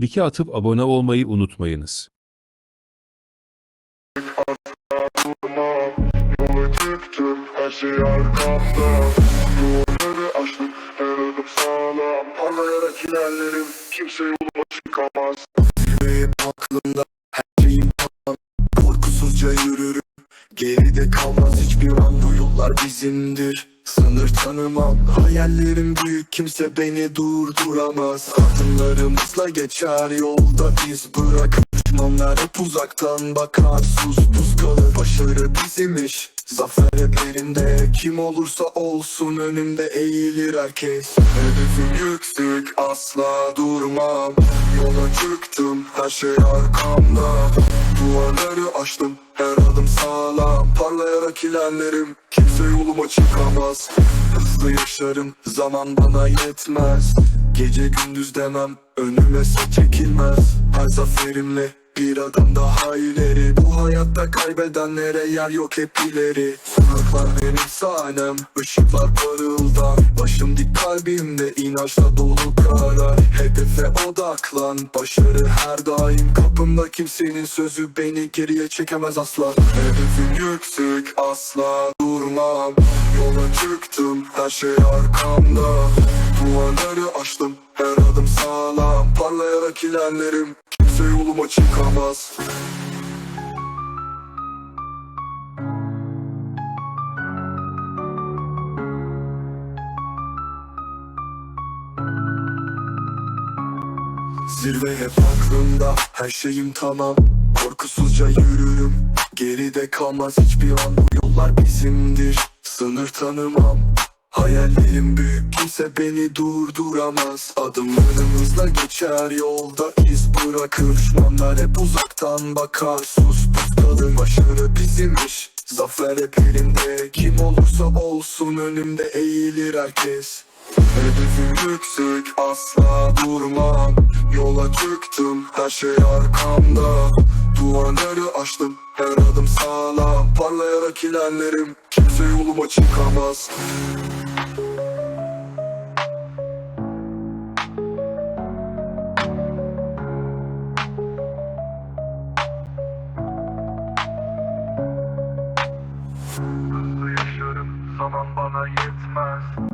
Like atıp abone olmayı unutmayınız. Geride kalmaz hiçbir an. bu yollar bizimdir. Sınır tanımam. Hayallerim büyük. Kimse beni durduramaz. Adımlarımızla geçer yolda iz bırakır Düşmanlar hep uzaktan bakar. Sus buz kalır Başarı bizim iş Zafer hep elinde Kim olursa olsun önümde eğilir herkes. Hedefim yüksek. Asla durmam. Yola çıktım. Her şey arkamda. Duvarları aştım her adım sağlam Parlayarak ilerlerim. Kimse yoluma çıkamaz. Hızlı yaşarım zaman bana yetmez. Gece gündüz demem önüme çekilmez. Her zaferimle bir adım daha ileri. Bu hayatta kaybedenlere yer yok hep ileri. Sokaklar benim sahnem ışıklar parıldar. Başım kalbimde inançla dolu karar Hedefe odaklan başarı her daim. Kapımda kimsenin sözü beni geriye çekemez asla. Hedefim yüksek asla durmam. Yola çıktım her şey arkamda. Duvarları aştım her adım sağlam. Parlayarak ilerlerim. Kimse yoluma çıkamaz Zirve hep aklımda her şeyim tamam. Korkusuzca yürürüm Geride kalmaz hiçbir an. Bu yollar bizimdir Sınır tanımam. Hayallerim büyük kimse beni durduramaz. Adımlarım hızla geçer yolda iz bırakır. Düşmanlar hep uzaktan bakar sus pus kalır. Başarı bizim iş Zafer hep elimde Kim olursa olsun önümde eğilir herkes Hedefim yüksek asla durmam. Yola çıktım her şey arkamda. Duvarları açtım her adım sağlam. Parlayarak ilerlerim kimse yoluma çıkamaz. Hızlı yaşarım zaman bana yetmez.